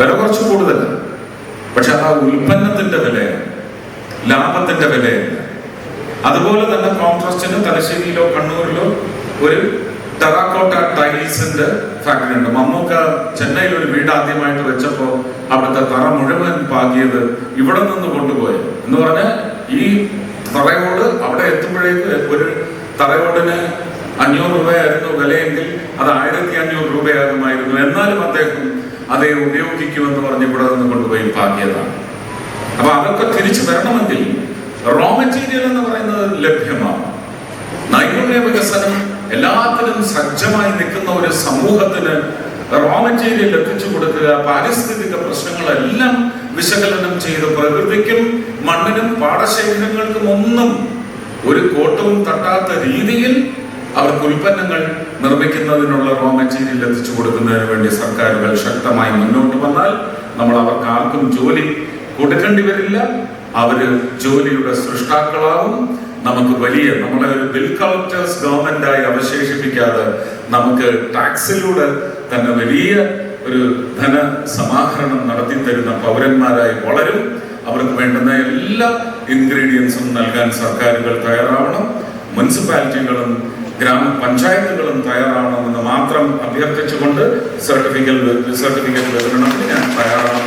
വില കുറച്ച് കൂടുതലാണ് പക്ഷെ ആ ഉൽപ്പന്നത്തിന്റെ വില ലാഭത്തിന്റെ വില. അതുപോലെ തന്നെ കോൺട്രസ്റ്റിന് തലശ്ശേരിയിലോ കണ്ണൂരിലോ ഒരു ടെറാക്കോട്ട ടൈൽസിന്റെ ഫാക്ടറി ഉണ്ട്. മമ്മൂക്ക ചെന്നൈയിൽ ഒരു വീട് ആദ്യമായിട്ട് വെച്ചപ്പോ അവിടുത്തെ തറ മുഴുവൻ പാകിയത് ഇവിടെ നിന്ന് കൊണ്ടുപോയി. എന്ന് പറഞ്ഞാൽ ഈ തറയോട് അവിടെ എത്തുമ്പോഴേക്ക് ഒരു തറയോടിന് അഞ്ഞൂറ് രൂപയായിരുന്നു വിലയെങ്കിൽ അത് ആയിരത്തി അഞ്ഞൂറ് രൂപയാകുമായിരുന്നു. എന്നാലും അദ്ദേഹം അതേ ഉപയോഗിക്കുമെന്ന് പറഞ്ഞ് ഇവിടെ നിന്ന് കൊണ്ടുപോയി പാകിയതാണ് അപ്പൊ അതൊക്കെ തിരിച്ചു വരണമെങ്കിൽ റോ മെറ്റീരിയൽ എന്ന് പറയുന്നത് ലഭ്യമാണ്. നൈപുണ്യ വികസനം എല്ലാത്തിനും സജ്ജമായി നിൽക്കുന്ന ഒരു സമൂഹത്തിന് റോ മെറ്റീരിയൽ എത്തിച്ചു കൊടുക്കുക പാരിസ്ഥിതിക പ്രശ്നങ്ങളെല്ലാം വിശകലനം ചെയ്ത് പ്രകൃതിക്കും മണ്ണിനും പാടശേഖരങ്ങൾക്കും ഒന്നും ഒരു കോട്ടവും തട്ടാത്ത രീതിയിൽ അവർക്ക് ഉൽപ്പന്നങ്ങൾ നിർമ്മിക്കുന്നതിനുള്ള റോ മെറ്റീരിയൽ എത്തിച്ചു കൊടുക്കുന്നതിന് വേണ്ടി സർക്കാരുകൾ ശക്തമായി മുന്നോട്ട് വന്നാൽ നമ്മൾ അവർക്ക് ആർക്കും ജോലി കൊടുക്കേണ്ടി വരില്ല. അവർ ജോലിയുടെ സൃഷ്ടാക്കളാവും. നമുക്ക് വലിയ നമ്മളെ ഒരു ബിൽ കളക്ടേഴ്സ് ഗവൺമെന്റായി അവശേഷിപ്പിക്കാതെ നമുക്ക് ടാക്സിലൂടെ തന്നെ വലിയ ഒരു ധന സമാഹരണം നടത്തി തരുന്ന പൗരന്മാരായി വളരും. അവർക്ക് വേണ്ടുന്ന എല്ലാ ഇൻഗ്രീഡിയൻസും നൽകാൻ സർക്കാരുകൾ തയ്യാറാവണം. മുനിസിപ്പാലിറ്റികളും ഗ്രാമപഞ്ചായത്തുകളും തയ്യാറാവണമെന്ന് മാത്രം അഭ്യർത്ഥിച്ചുകൊണ്ട് സർട്ടിഫിക്കറ്റ് സർട്ടിഫിക്കറ്റ് വിതരണത്തിന് ഞാൻ ഒരുപാട്